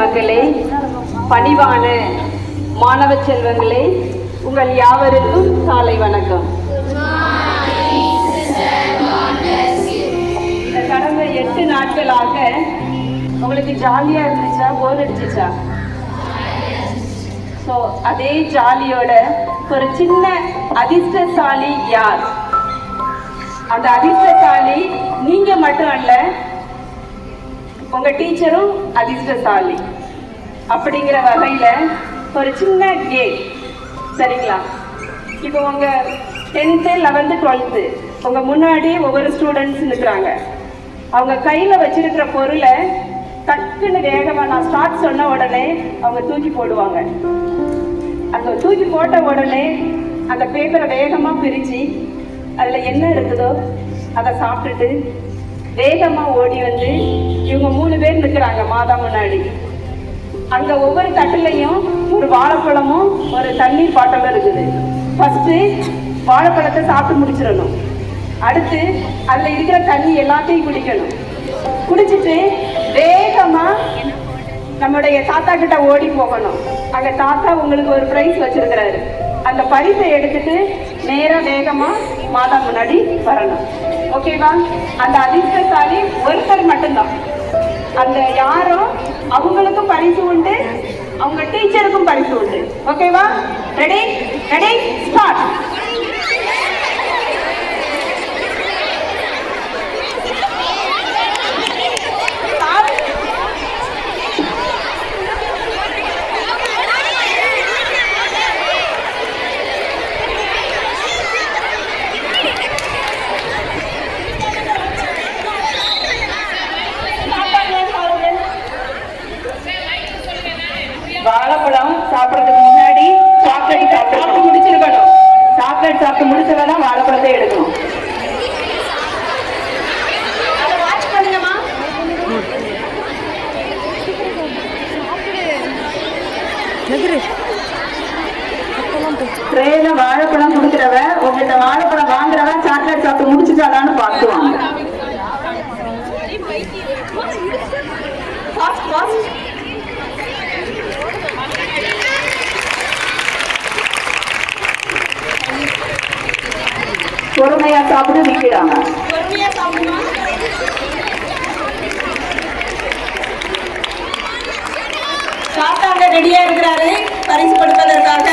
மக்களே பணிவான மாணவ செல்வங்களே உங்கள் யாவருக்கும் காலை வணக்கம். இந்த கடந்த எட்டு நாட்களாக உங்களுக்கு ஜாலியா இருந்துச்சா போர் அடிச்சிச்சா? ஸோ அதே ஜாலியோட ஒரு சின்ன அதிர்ஷ்டசாலி யார்? அந்த அதிர்ஷ்டசாலி நீங்க மட்டும் அல்ல உங்க டீச்சரும் அதிர்ஷ்டசாலி. அப்படிங்கிற வகையில ஒரு சின்ன கேட் சரிங்களா? இப்போ உங்க டென்த்து லெவன்த்து டுவெல்த்து உங்க முன்னாடி ஒவ்வொரு ஸ்டூடெண்ட்ஸ் நிற்கிறாங்க அவங்க கையில வச்சிருக்கிற பொருளை டக்குன்னு வேகமா நான் ஸ்டார்ட் சொன்ன உடனே அவங்க தூக்கி போடுவாங்க. அந்த தூக்கி போட்ட உடனே அந்த பேப்பரை வேகமா பிரிச்சு அதுல என்ன இருக்குதோ அதை சாப்பிட்டுட்டு வேகமா ஓடி வந்து இவங்க மூணு பேர் நிற்கிறாங்க மாதா முன்னாடி. அங்க ஒவ்வொரு தட்டுலையும் ஒரு வாழைப்பழமும் ஒரு தண்ணீர் பாட்டிலும் இருக்குது. ஃபர்ஸ்ட் வாழைப்பழத்தை சாப்பிட்டு முடிச்சிடணும். அடுத்து அதுல இருக்கிற தண்ணி எல்லாத்தையும் குடிக்கணும். குடிச்சிட்டு வேகமா நம்முடைய தாத்தா கிட்ட ஓடி போகணும். அங்க தாத்தா உங்களுக்கு ஒரு பிரைஸ் வச்சிருக்கிறாரு. அந்த பரிசை எடுத்துட்டு நேராக வேகமா மாதா முன்னாடி வரணும். ஓகேவா அந்த அதிர்ஷ்டசாலி ஒருத்தர் மட்டும்தான். அந்த யாரோ அவங்களுக்கும் பரிசு உண்டு அவங்க டீச்சருக்கும் பரிசு உண்டு. ஓகேவா ரெடி ரெடி ஸ்டார்ட் முடிச்சதான் வாழைப்பழத்தை எடுக்கணும் சாப்பிட்டு நிக்கிறாங்க. சாப்பிட்டாங்க ரெடியா இருக்கிறாரு. பரிசு கொடுப்பதற்காக.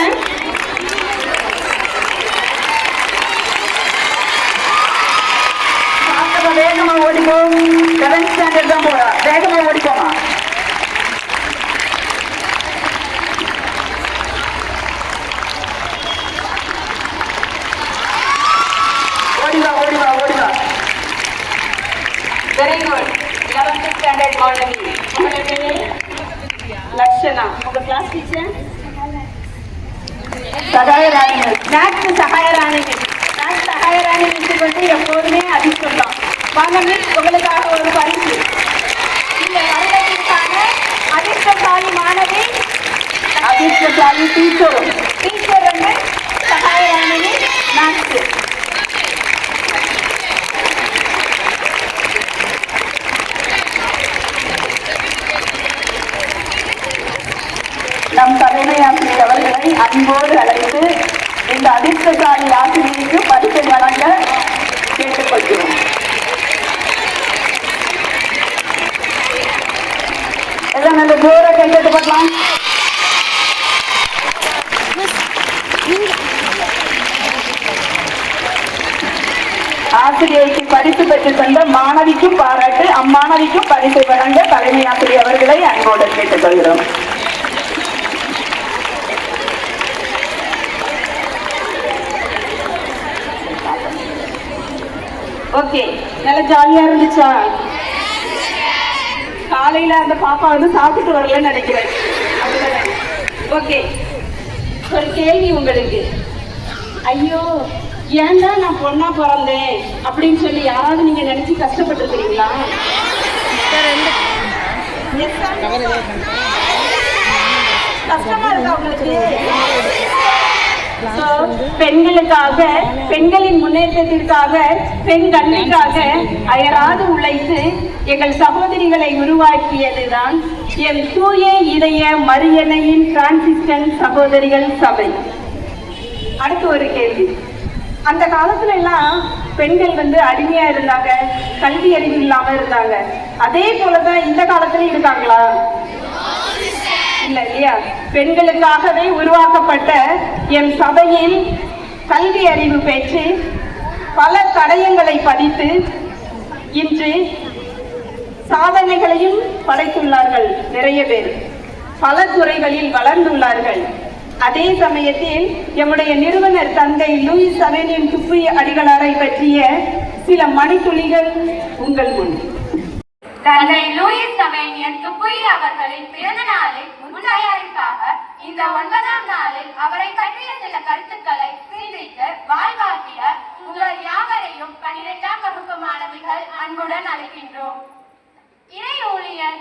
வேகமா ஓடிப்போம். செவன்த் ஸ்டாண்டர்ட் தான் போறா. வேகமா ஓடிப்போமா? லெவன்த் ஸ்டாண்டர்ட் மாணவி உங்களுடைய பேரு லக்ஷனா உங்க class teacher Sagayarani maths Sagayarani maths Sagayarani miss வந்து எப்போதுமே அதிர்ஷ்டம் தான் வாங்க மிஸ் உங்களுக்காக ஒரு பரிசு இந்த வருடத்திற்கான அதிர்ஷ்டசாலி மாணவி அதிர்ஷ்டசாலி டீச்சரும் டீச்சர் வந்து சகாயராணி மேக்ஸ் நம் தலைமை ஆசிரியர் அவர்களை அன்போடு அழைத்து இந்த அதிர்ஷ்டசாலி ஆசிரியருக்கு பரிசை வழங்க கேட்டுக்கொள்கிறோம். எல்லாம் அந்த ஜோர கையெழுத்து பண்ணலாம் ஆசிரியருக்கு பரிசு பெற்று தந்த மாணவிக்கும் பாராட்டு அம்மாணவிக்கும் பரிசை வழங்க தலைமை ஆசிரியர் அவர்களை அன்போடு கேட்டுக்கொள்கிறோம். ஓகே நல்ல ஜாலியா இருந்துச்சா? காலையில அந்த பாப்பா வந்து சாப்பிட்டு வரலன்னு நினைக்கிறேன். ஓகே ஒரு கேள்வி உங்களுக்கு. ஐயோ ஏன்டா நான் பொண்ணா பிறந்தேன்? அப்படின்னு சொல்லி யாராவது நீங்க நினைச்சு sir. கஷ்டமா இருக்கா உங்களுக்கு? பெண்களுக்காக பெண்களின் முன்னேற்றத்திற்காக பெண் கல்விக்காக அயராது உழைத்து எங்கள் சகோதரிகளை உருவாக்கியதுதான் என் தூய இதய மரியணையின் டிரான்சிஸ்டன் சகோதரிகள் சபை. அடுத்து ஒரு கேள்வி. அந்த காலத்துல எல்லாம் பெண்கள் வந்து அடிமையா இருந்தாங்க கல்வி அறிவு இல்லாம இருந்தாங்க. அதே போலதான் இந்த காலத்துல இருக்காங்களா? இல்ல இல்லையா? பெண்களுக்காகவே உருவாக்கப்பட்ட என் சபையில் கல்வி அறிவு பெற்று பல தடயங்களை பதித்து இன்று சாதனைகளையும் படைத்துள்ளார்கள் நிறைய பேர். பல துறைகளில் வளர்ந்துள்ளார்கள். அதே சமயத்தில் எம்முடைய நிறுவனர் தந்தை லூயிஸ் அவெனியன் துப்பி அடிகளாரை பற்றிய சில மணித்துளிகள் உங்கள் முன். தந்தை லூயிஸ் சவேனியன் துப்புயி அவர்களின் பிறந்த நாளில் தயாரிப்பாக இந்த ஒன்பதாம் நாளில் அவரை பற்றிய சில கருத்துக்களை சிந்தித்து வாழ்வாக்கிய உங்கள் யாவரையும் பனிரெண்டாம் வகுப்பு மாணவிகள் அன்புடன் அழைக்கின்றோம். இறை ஊழியர்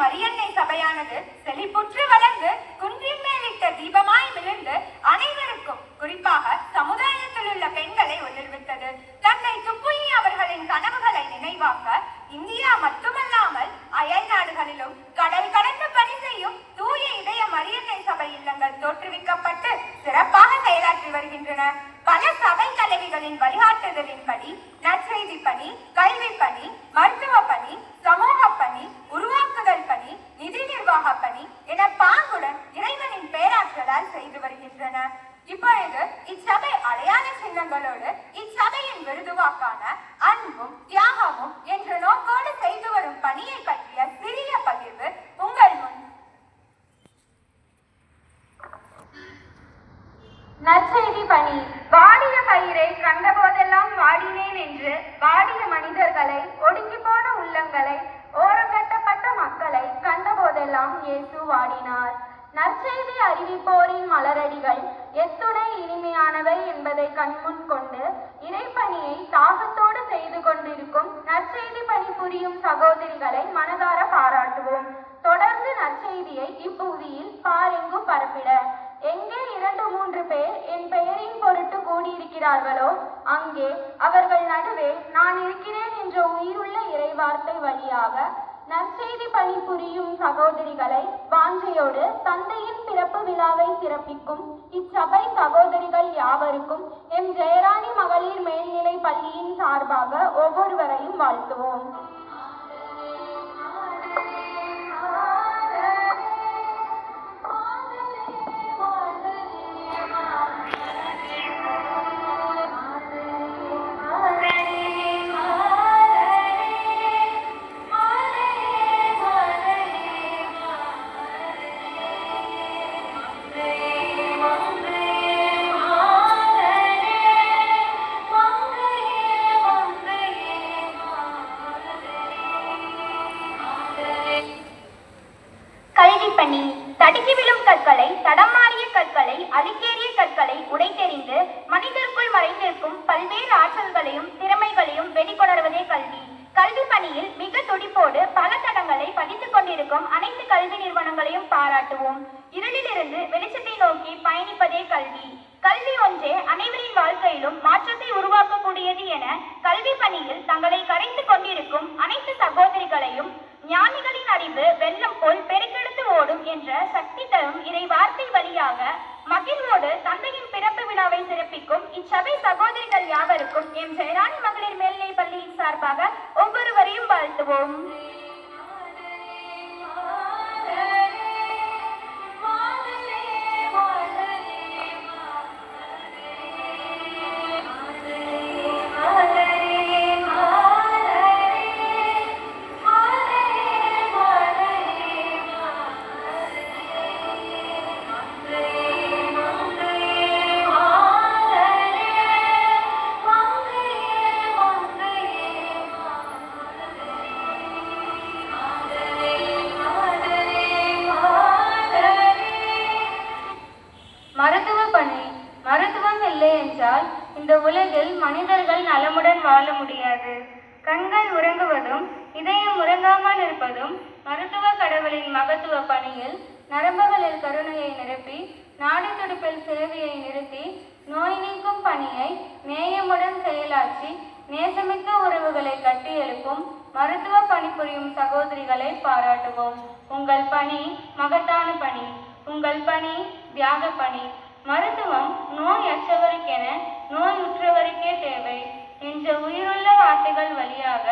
மரியன்னை சபையானது செழிப்புற்று வளர்ந்து குன்றின் மேலிட்ட தீபமாய் விழுந்து அனைவருக்கும் குறிப்பாக சமுதாயத்தில் உள்ள பெண்களை ஒளிர்வித்தது தந்தை துப்புயி அவர்களின் கனவுகளை நினைவாக்க இந்தியா மட்டுமல்லாமல் அயல் நாடுகளிலும் கடல் கடந்து பணி செய்யும் தூய இதய மரியன்னை சபை இல்லங்கள் தோற்றுவிக்கப்பட்டு சிறப்பாக செயலாற்றி வருகின்றன. பல சபை தலைவிகளின் வழிகாட்டுதலின்படி நற்செய்தி பணி கல்வி பணி மருத்துவ பணி சமூக பணி உருவாக்குதல் பணி நிதி நிர்வாக பணி என பாங்குடன் இறைவனின் பேராற்றலால் செய்து வருகின்றன இப்பொழுது இச்சபை அடையாள சின்னங்களோடு இச்சபையின் விருதுவாக்கான அன்பும் தியாகமும் என்ற நோக்கோடு செய்து வரும் பணியை பற்றிய சிறிய பகிர்வு உங்கள் முன் பணி. வாடிய பயிரை கண்டபோதெல்லாம் வாடினேன் என்று வாடிய மனிதர்களை ஒடுங்கி போன உள்ளங்களை ஓரங்கட்டப்பட்ட மக்களை கண்டபோதெல்லாம் இயேசு வாடினார். நற்செய்தி அறிவிப்போரின் மலரடிகள் எத்துணை இனிமையானவை என்பதை கண்முன் கொண்டு இறைப்பணியை தாகத்தோடு செய்து கொண்டிருக்கும் நற்செய்தி பணி புரியும் சகோதரிகளை மனதார பாராட்டுவோம். தொடர்ந்து நற்செய்தியை இப்புவியில் பாரெங்கும் பரப்பிட எங்கே இரண்டு மூன்று பேர் என் பெயரின் பொருட்டு கூடியிருக்கிறார்களோ அங்கே அவர்கள் நடுவே நான் இருக்கிறேன் என்ற உயிருள்ள இறைவார்த்தை வழியாக நற்செய்தி பணிபுரியும் சகோதரிகளை வாஞ்சையோடு தந்தையின் பிறப்பு விழாவை சிறப்பிக்கும் இச்சபை சகோதரிகள் யாவருக்கும் எம் ஜெயராணி மகளிர் மேல்நிலை பள்ளியின் சார்பாக ஒவ்வொருவரையும் வாழ்த்துவோம். கற்களை தடமாறிய கற்களை அழுக்கேறிய கற்களை உடைத்தெறிந்து மனிதருக்குள் மறைந்திருக்கும் பல்வேறு ஆற்றல்களையும் திறமைகளையும் வெளிக்கொணர்வதே கல்வி. கல்வி பணியில் மிக துடிப்போடு பல தடங்களை பதித்துக் கொண்டிருக்கும் அனைத்து கல்வி நிறுவனங்களையும் பாராட்டுவோம். இருளிலிருந்து வெளிச்சத்தை நோக்கி பயணிப்பதே கல்வி. கல்வி ஒன்றே அனைவரின் வாழ்க்கையிலும் மாற்றத்தை உருவாக்கக்கூடியது என கல்வி பணியில் தங்களை கரைந்து கொண்டிருக்கும் அனைத்து சகோதரிகளையும் ஞானிகளின் அறிவு வெள்ளம் போல் பெருக்கெடுத்து ஓடும் என்ற சக்தி தரும் இறை வார்த்தை வழியாக மகிழ்வோடு தந்தையின் பிறப்பு விழாவை சிறப்பிக்கும் இச்சபை சகோதரிகள் யாவருக்கும் எம் ஜெயராணி மகளிர் மேல்நிலை பள்ளியின் சார்பாக ஒவ்வொருவரையும் வாழ்த்துவோம். சேவையை நிறுத்தி நோய் நீக்கும் பணியை நேயமுடன் செயலாற்றி நேசமிக்க உறவுகளை கட்டி எழுப்பும் மருத்துவ பணிபுரியும் சகோதரிகளை பாராட்டுவோம். உங்கள் பணி மகத்தான பணி. உங்கள் பணி தியாக பணி. மருத்துவம் நோய் அற்றவருக்கென நோய் உற்றவருக்கே தேவை. என்ற உயிருள்ள வார்த்தைகள் வழியாக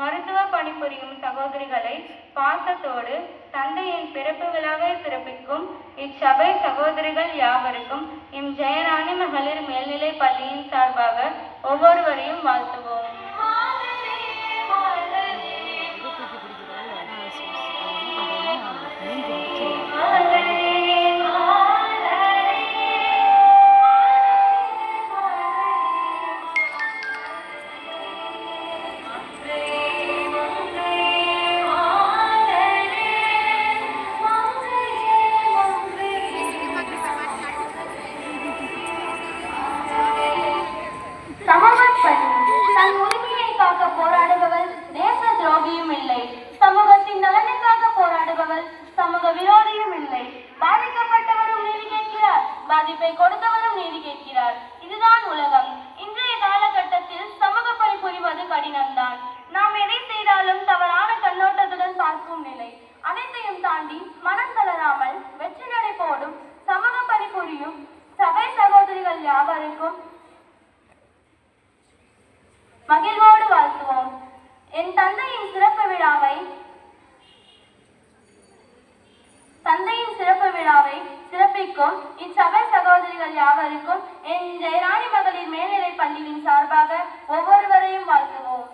மருத்துவ பணிபுரியும் சகோதரிகளை பாசத்தோடு தந்தையின் பிறப்பு விழாவை சிறப்பிக்கும் இச்சபை சகோதரிகள் யாவருக்கும் இம் ஜெயராணி மகளிர் மேல்நிலைப் பள்ளியின் சார்பாக ஒவ்வொருவரையும் வாழ்த்துவோம் சமூகப் மகிழ்வோடு வாழ்த்துவோம். என் தந்தையின் சிறப்பு விழாவை தந்தையின் சிறப்பு விழாவை சிறப்பிக்கும் இச்சபை சகோதரிகள் யாவருக்கும் என் ஜெயராணி மகளிர் மேல்நிலைப் பள்ளியின் சார்பாக ஒவ்வொருவரையும் வாழ்த்துவோம்.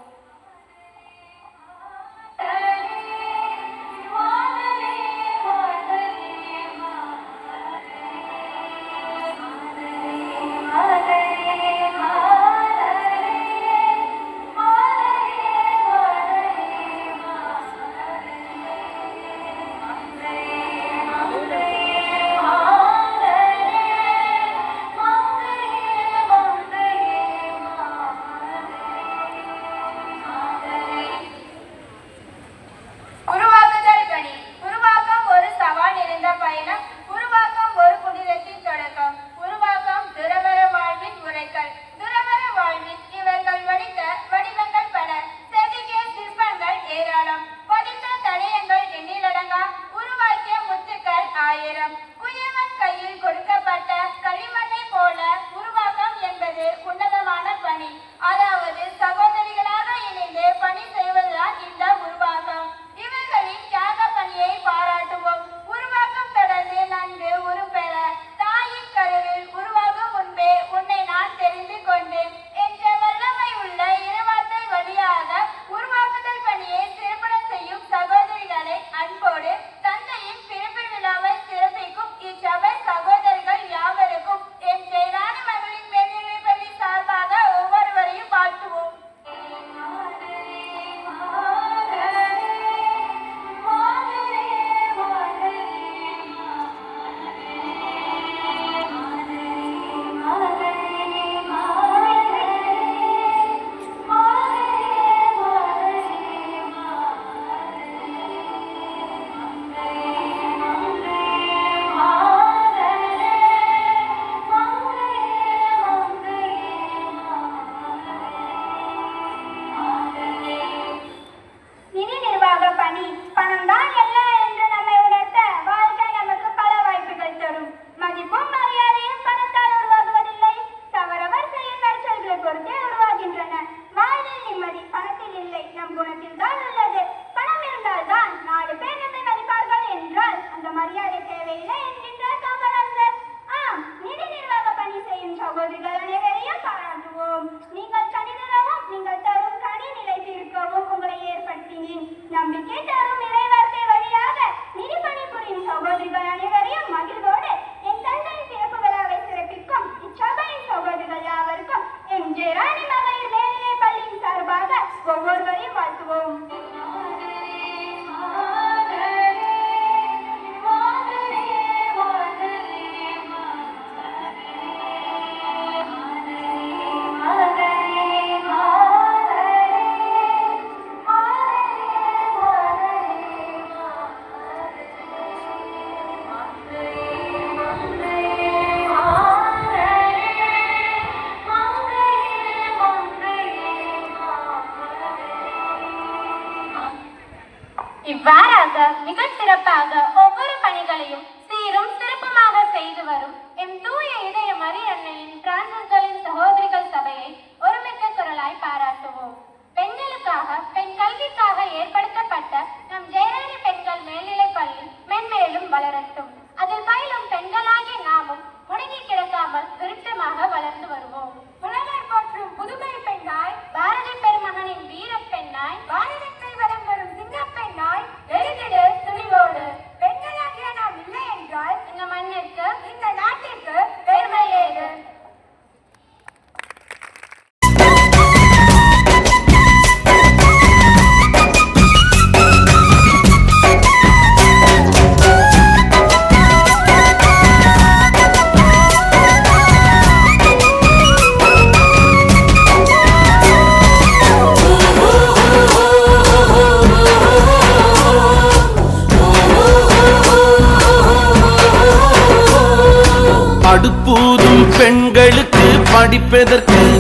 அடுப்பூதும் பெண்களுக்கு படிப்பதற்கு.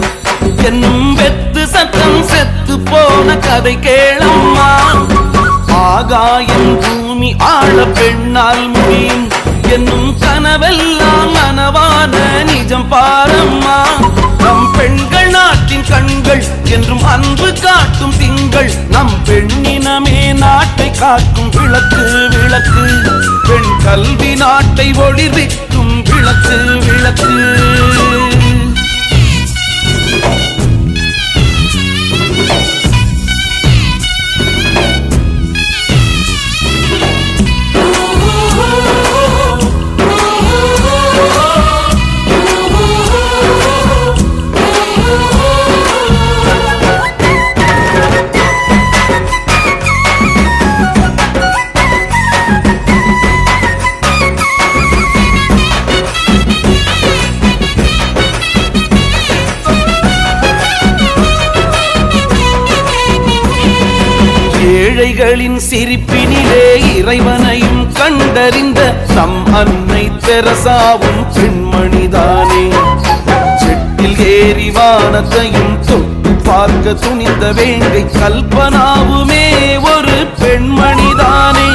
என்னும் வெத்து சத்தம் செத்து போன கதை கேளம்மா. ஆகாயம் பூமி ஆழ பெண்ணால் முடியும். என்னும் கனவெல்லாம் நனவான நிஜம் பாரம்மா. நம் பெண்கள் நாட்டின் கண்கள் என்றும் அன்பு காட்டும் திங்கள். நம் பெண்ணினமே நாட்டை காக்கும் விளக்கு விளக்கு. பெண் கல்வி நாட்டை ஒளிர்விக்கும் விளக்கு விளக்கு. சிரிப்பினிலே இறைவனையும் கண்டறிந்த நம் அன்னை தெரசாவும் பெண்மணிதானே. செட்டில் ஏறி வானத்தையும் தொட்டு பார்க்க துணிந்த வேங்கை கல்பனாவுமே ஒரு பெண்மணிதானே.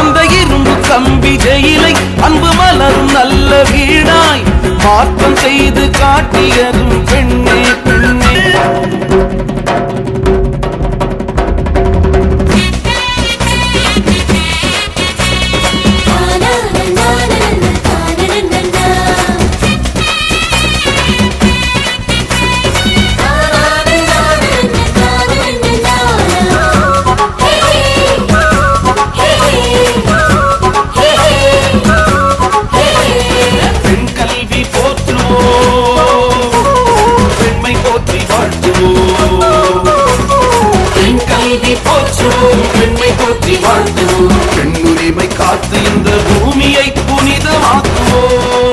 அந்த இரும்பு கம்பி ஜெயிலை அன்பு மலரும் நல்ல வீடாய் மாற்றம் செய்து காட்டியதும் பெண்ணே பெண்ணே. இந்த பூமியை புனிதமாக்குவோம்.